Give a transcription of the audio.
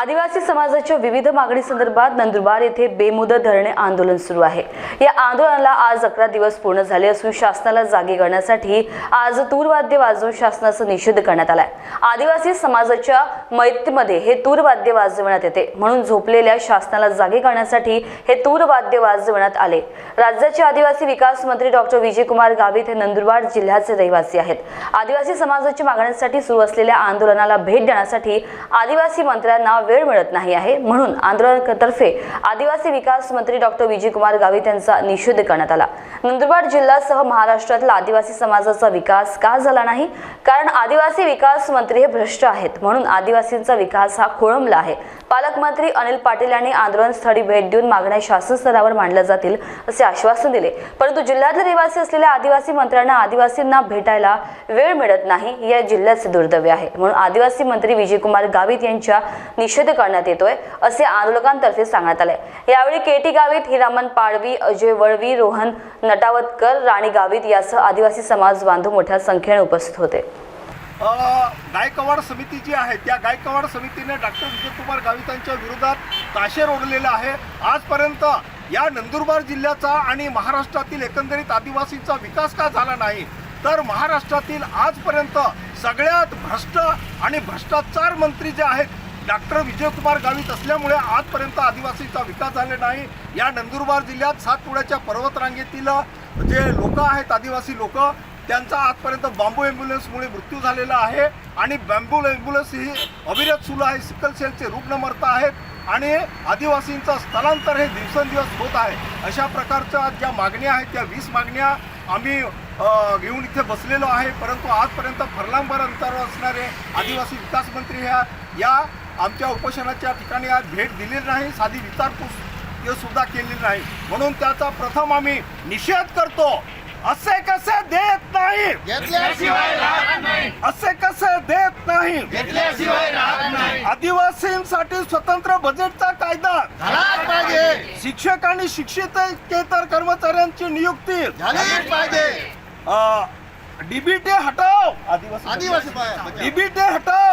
आदिवासी समाजाच्या विविध मागणी संदर्भात नंदुरबार येथे बेमुदत धरणे आंदोलन सुरू आहे. या आंदोलनाला आज अकरा दिवस पूर्ण झाले असून शासनाला जागे करण्यासाठी आज तूरवाद्य वाजवून शासनाचा निषेध करण्यात आलाय. आदिवासी समाजाच्या मैत्रीमध्ये हे तूरवाद्य वाजवण्यात येते. म्हणून झोपलेल्या शासनाला जागे करण्यासाठी हे तूरवाद्य वाजवण्यात आले. राज्याचे आदिवासी विकास मंत्री डॉक्टर विजयकुमार गावित हे नंदुरबार जिल्ह्याचे रहिवासी आहेत. आदिवासी समाजाच्या मागण्यांसाठी सुरू असलेल्या आंदोलनाला भेट देण्यासाठी आदिवासी मंत्र्यांना वेळ मिळत नाही आहे. म्हणून आंदोलनातर्फे आदिवासी विकास मंत्री डॉक्टर विजयकुमार गावित यांचा निषेध करण्यात आला. नंदुरबार जिल्ह्यासह महाराष्ट्रातला आदिवासी समाजाचा विकास का झाला नाही? कारण आदिवासी विकास मंत्री हे भ्रष्ट आहेत. म्हणून आदिवासींचा विकास हा खोळंबला आहे. पालकमंत्री अनिल पाटील यांनी आंदोलनस्थळी भेट देऊन मागण्या शासन स्तरावर मांडल्या जातील असे आश्वासन दिले. परंतु जिल्ह्यातले रहिवासी असलेल्या आदिवासी मंत्र्यांना आदिवासींना भेटायला वेळ मिळत नाही या जिल्ह्याचे दुर्दैव आहे. म्हणून आदिवासी मंत्री विजयकुमार गावित यांच्या निषेध करण्यात येतोय असे आंदोलकांतर्फे सांगण्यात आले यावेळी केटी गावित हिरामन पाडवी अजय वळवी रोहन नटावतकर राणी गावित यासह आदिवासी समाज बांधव मोठ्या संख्येने उपस्थित होते. गायकवाड समिती जी आहे त्या गायकवाड समितीने डॉक्टर विजयकुमार गावितांच्या विरोधात ताशेर ओढलेलं आहे. आजपर्यंत या नंदुरबार जिल्ह्याचा आणि महाराष्ट्रातील एकंदरीत आदिवासींचा विकास का झाला नाही तर महाराष्ट्रातील आजपर्यंत सगळ्यात भ्रष्ट आणि भ्रष्टाचार मंत्री जे आहेत डॉक्टर विजयकुमार गावित असल्यामुळे आजपर्यंत आदिवासीचा विकास झाला नाही. या नंदुरबार जिल्ह्यात सातपुड्याच्या पर्वतरांगेतील जे लोक आहेत आदिवासी लोक त्यांचा आजपर्यंत बांबू ॲम्ब्युलन्समुळे मृत्यू झालेला आहे आणि बॅम्बू ॲम्ब्युलन्स ही अविरत सुरू आहे. सिकल सेलचे रुग्ण मरत आहेत आणि आदिवासींचं स्थलांतर हे दिवसेंदिवस होत आहे. अशा प्रकारच्या ज्या मागण्या आहेत त्या वीस मागण्या आम्ही घेऊन इथे बसलेलो आहे. परंतु आजपर्यंत फरलांबर अंतरावर असणारे आदिवासी विकास मंत्री ह्या या आमच्या उपोषणाच्या ठिकाणी आज भेट दिलेली नाही साधी विचारपूस ते सुद्धा केलेली नाही. म्हणून त्याचा प्रथम आम्ही निषेध करतो असे कसे देत नाही? असे कसे देत नाही? आदिवासींसाठी स्वतंत्र बजेटचा कायदा. शिक्षक आणि शिक्षितेतर कर्मचाऱ्यांची नियुक्ती. डीबीटी हटाव. आदिवासी डीबीटी हटाव.